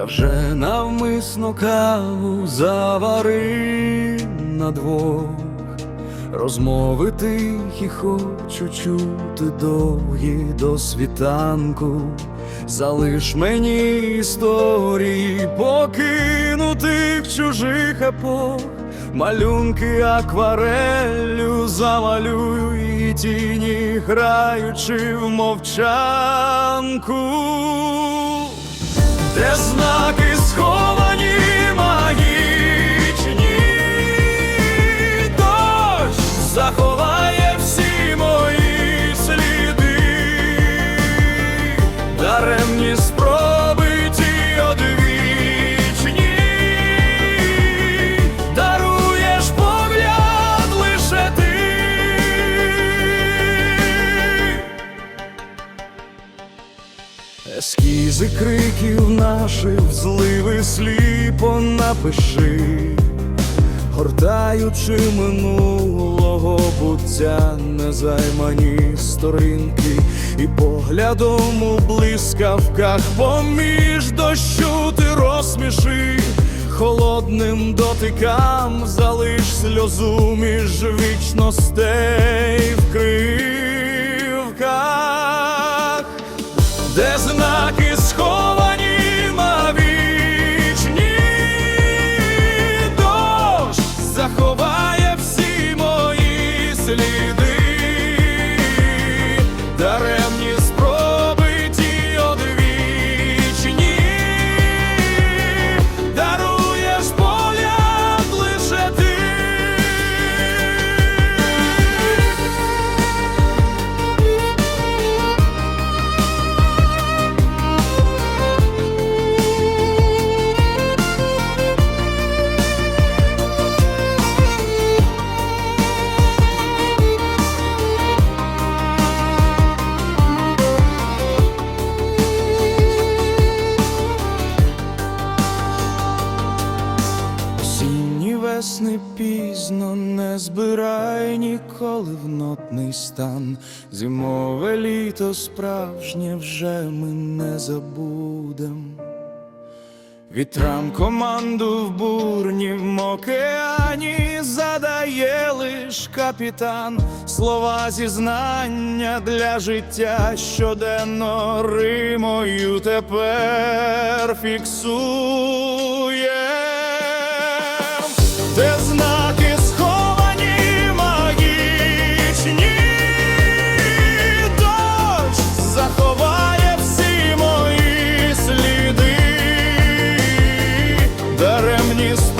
Я вже навмисно каву заварив на двох, розмови тихі хочу чути довгі до світанку. Залиш мені історії покинутих чужих епох, малюнки аквареллю замалюю і тіні граючи в мовчанку. Де знаки заховає всі мої сліди, даремні спроби ті одвічні, даруєш погляд лише ти. Ескізи криків наших, зливи сліпо напиши, гортаючи минулого буття незаймані сторінки, і поглядом у блискавках поміж дощу ти розсміши, холодним дотикам залиш сльозу між вічностей вкривках де пізно не збирай ніколи в нотний стан. Зимове літо справжнє вже ми не забудем. Вітрам команду в бурнім океані задає лиш капітан слова зізнання для життя щоденно Римою тепер фіксує espaço.